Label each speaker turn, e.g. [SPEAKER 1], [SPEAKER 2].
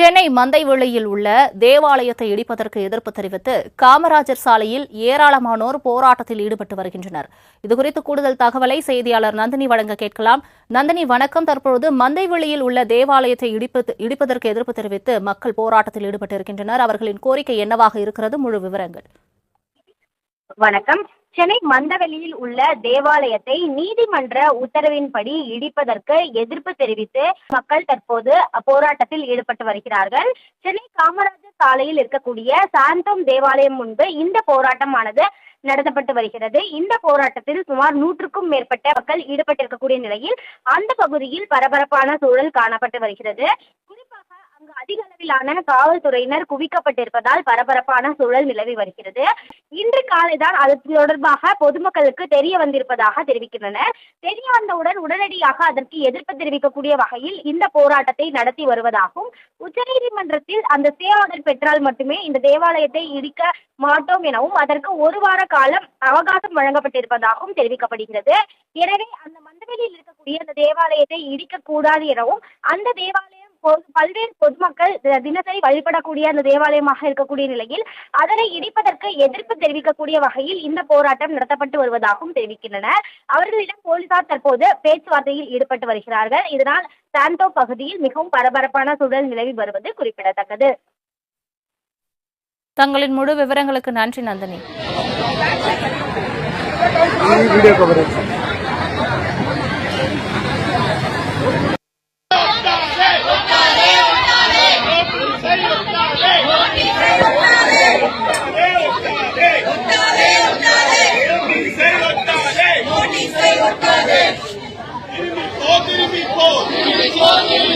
[SPEAKER 1] சென்னை மந்தைவெளியில் உள்ள தேவாலயத்தை இடிப்பதற்கு எதிர்ப்பு தெரிவித்து காமராஜர் சாலையில் ஏராளமானோர் போராட்டத்தில் ஈடுபட்டு வருகின்றனர். இதுகுறித்து கூடுதல் தகவலை செய்தியாளர் நந்தினி வழங்க கேட்கலாம். நந்தினி வணக்கம். தற்பொழுது மந்தைவெளியில் உள்ள தேவாலயத்தை இடிப்பது- இடிப்பதற்கு எதிர்ப்பு தெரிவித்து மக்கள் போராட்டத்தில் ஈடுபட்டு இருக்கின்றனர் அவர்களின் கோரிக்கை என்னவாக இருக்கிறது? முழு விவரங்கள்.
[SPEAKER 2] வணக்கம். சென்னை மந்தவெளியில் உள்ள தேவாலயத்தை நீதிமன்ற உத்தரவின்படி இடிப்பதற்கு எதிர்ப்பு தெரிவித்து மக்கள் தற்போது போராட்டத்தில் ஈடுபட்டு வருகிறார்கள். சென்னை காமராஜர் சாலையில் இருக்கக்கூடிய சாந்தோம் தேவாலயம் முன்பு இந்த போராட்டமானது நடத்தப்பட்டு வருகிறது. இந்த போராட்டத்தில் சுமார் நூற்றுக்கும் மேற்பட்ட மக்கள் ஈடுபட்டிருக்கக்கூடிய நிலையில் அந்த பகுதியில் பரபரப்பான சூழல் காணப்பட்டு வருகிறது. அங்கு அதிக அளவிலான காவல்துறையினர் குவிக்கப்பட்டிருப்பதால் பரபரப்பான சூழல் நிலவி வருகிறது. இன்று காலைதான் அது தொடர்பாக பொதுமக்களுக்கு தெரிய வந்திருப்பதாக தெரிவிக்கின்றனர். தெரிய வந்தவுடன் உடனடியாக அதற்கு எதிர்ப்பு தெரிவிக்கக்கூடிய வகையில் இந்த போராட்டத்தை நடத்தி வருவதாகவும் உச்சநீதிமன்றத்தில் அந்த ஸ்டே ஆர்டர் பெற்றால் மட்டுமே இந்த தேவாலயத்தை இடிக்க மாட்டோம் எனவும் அதற்கு ஒரு வார காலம் அவகாசம் வழங்கப்பட்டிருப்பதாகவும் தெரிவிக்கப்படுகிறது. எனவே அந்த மந்தவெளியில் இருக்கக்கூடிய அந்த தேவாலயத்தை இடிக்க கூடாது எனவும் அந்த தேவாலயம் பல்வேறு பொதுமக்கள் தினசரி வழிபடக்கூடிய அந்த தேவாலயமாக இருக்கக்கூடிய நிலையில் அதனை இடிப்பதற்கு எதிர்ப்பு தெரிவிக்கக்கூடிய வகையில் இந்த போராட்டம் நடத்தப்பட்டு வருவதாகவும் தெரிவிக்கின்றனர். அவர்களிடம் போலீசார் தற்போது பேச்சுவார்த்தையில் ஈடுபட்டு வருகிறார்கள். இதனால் சாந்தோ பகுதியில் மிகவும் பரபரப்பான சூழல் நிலவி வருவது குறிப்பிடத்தக்கது.
[SPEAKER 1] தங்களின் முழு விவரங்களுக்கு நன்றி Nandini.
[SPEAKER 3] Tirimi, tirimi, tirimi, tirimi, tirimi, tirimi,